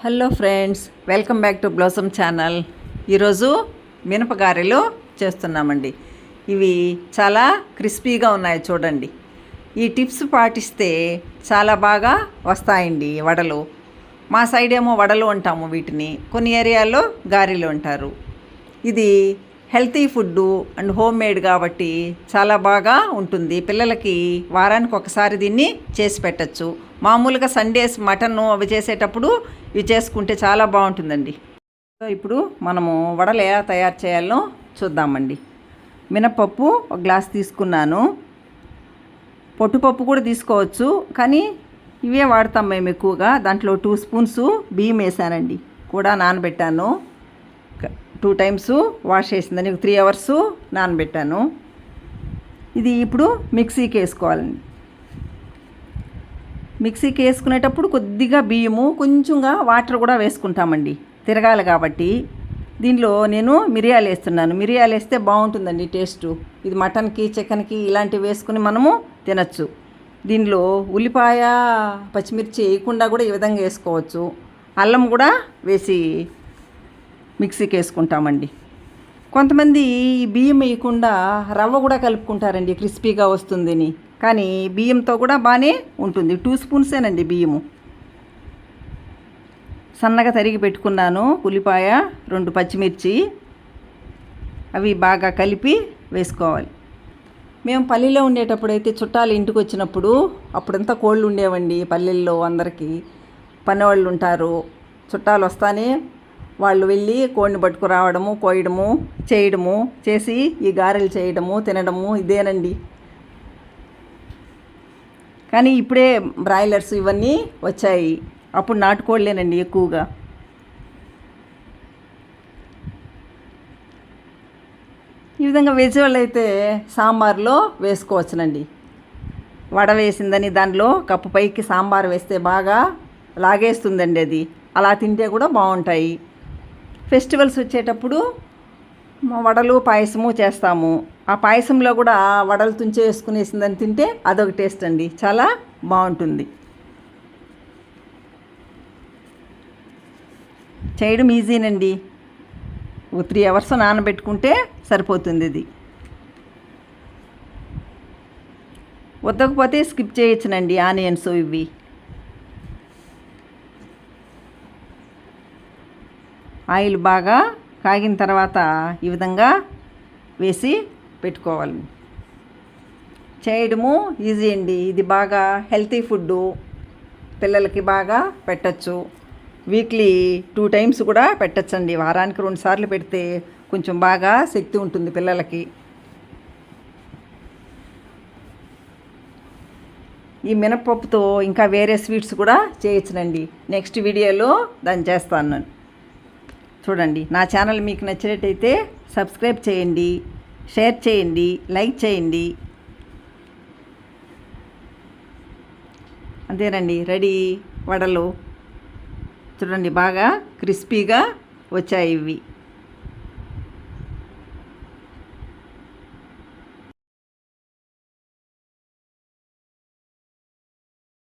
Hello friends welcome back to Blossom channel. ఈరోజు మినపగారెలు చేస్తున్నామండి. ఇవి చాలా క్రిస్పీగా ఉన్నాయి చూడండి. ఈ టిప్స్ పాటిస్తే చాలా బాగా వస్తాయండి వడలు. మా సైడ్ ఏమో వడలు అంటాము వీటిని. కొన్ని ఏరియాల్లో గారెలు అంటారు. ఇది healthy food and home made కాబట్టి చాలా బాగా ఉంటుంది. పిల్లలకి వారానికి ఒకసారి దీన్ని చేసి పెట్టచ్చు. మామూలుగా సండేస్ మటన్ అవి చేసేటప్పుడు ఇవి చేసుకుంటే చాలా బాగుంటుందండి. సో ఇప్పుడు మనము వడలు ఎలా తయారు చేయాలో చూద్దామండి. మినపప్పు ఒక గ్లాస్ తీసుకున్నాను. పొట్టుపప్పు కూడా తీసుకోవచ్చు. కానీ ఇవే వాడతాం మేము ఎక్కువగా. దాంట్లో టూ స్పూన్స్ బియ్యం వేసానండి. కూడా నానబెట్టాను. టూ టైమ్స్ వాష్ చేసిందని త్రీ అవర్స్ నానబెట్టాను. ఇది ఇప్పుడు మిక్సీకి వేసుకోవాలండి మిక్సీకి వేసుకునేటప్పుడు కొద్దిగా బియ్యము కొంచెంగా వాటర్ కూడా వేసుకుంటామండి. తిరగాలి కాబట్టి. దీనిలో నేను మిరియాలు వేస్తున్నాను. మిరియాలు వేస్తే బాగుంటుందండి టేస్టు. ఇది మటన్కి చికెన్కి ఇలాంటివి వేసుకుని మనము తినచ్చు. దీనిలో ఉల్లిపాయ పచ్చిమిర్చి వేయకుండా కూడా ఈ విధంగా వేసుకోవచ్చు. అల్లం కూడా వేసి మిక్సీకి వేసుకుంటామండి కొంతమంది ఈ బియ్యం వేయకుండా రవ్వ కూడా కలుపుకుంటారండి క్రిస్పీగా వస్తుందని. కానీ బియ్యంతో కూడా బాగానే ఉంటుంది. టూ స్పూన్సేనండి బియ్యము. సన్నగా తరిగి పెట్టుకున్నాను. ఉల్లిపాయ రెండు పచ్చిమిర్చి అవి బాగా కలిపి వేసుకోవాలి. మేము పల్లెలో ఉండేటప్పుడైతే చుట్టాలు ఇంటికి వచ్చినప్పుడు అప్పుడంతా కోళ్ళు ఉండేవండి పల్లెల్లో అందరికీ. పనివాళ్ళు ఉంటారు. చుట్టాలు వస్తానే వాళ్ళు వెళ్ళి కోడిని పట్టుకురావడము కోయడము చేయడము చేసి ఈ గారెలు చేయడము తినడము ఇదేనండి. కానీ ఇప్పుడే బ్రాయిలర్స్ ఇవన్నీ వచ్చాయి. అప్పుడు నాటుకోళ్ళేనండి ఎక్కువగా. ఈ విధంగా వెజ్ వాళ్ళు అయితే సాంబార్లో వేసుకోవచ్చునండి. వడ వేసిందని దానిలో కప్పు పైకి సాంబార్ వేస్తే బాగా లాగేస్తుందండి అది. అలా తింటే కూడా బాగుంటాయి. ఫెస్టివల్స్ వచ్చేటప్పుడు వడలు పాయసము చేస్తాము. ఆ పాయసంలో కూడా వడలు తుంచి వేసుకునేసిందని తింటే అదొక టేస్ట్ అండి. చాలా బాగుంటుంది. చేయడం ఈజీనండి. ఒక త్రీ అవర్స్ నానబెట్టుకుంటే సరిపోతుంది ఇది. వద్దకపోతే స్కిప్ చేయొచ్చునండి. ఆనియన్స్ ఇవి. ఆయిల్ బాగా కాగిన తర్వాత ఈ విధంగా వేసి పెట్టుకోవాలి. చేయడము ఈజీ అండి. ఇది బాగా హెల్తీ ఫుడ్డు. పిల్లలకి బాగా పెట్టచ్చు. వీక్లీ టూ టైమ్స్ కూడా పెట్టచ్చండి. వారానికి రెండు సార్లు పెడితే కొంచెం బాగా శక్తి ఉంటుంది పిల్లలకి. ఈ మినపప్పుతో ఇంకా వేరే స్వీట్స్ కూడా చేయొచ్చునండి. నెక్స్ట్ వీడియోలో దాన్ని చేస్తాను. నేను చూడండి నా ఛానల్ మీకు నచ్చినట్టయితే సబ్స్క్రైబ్ చేయండి షేర్ చేయండి లైక్ చేయండి. అంతేనండి రెడీ వడలు. చూడండి బాగా క్రిస్పీగా వచ్చాయి ఇవి.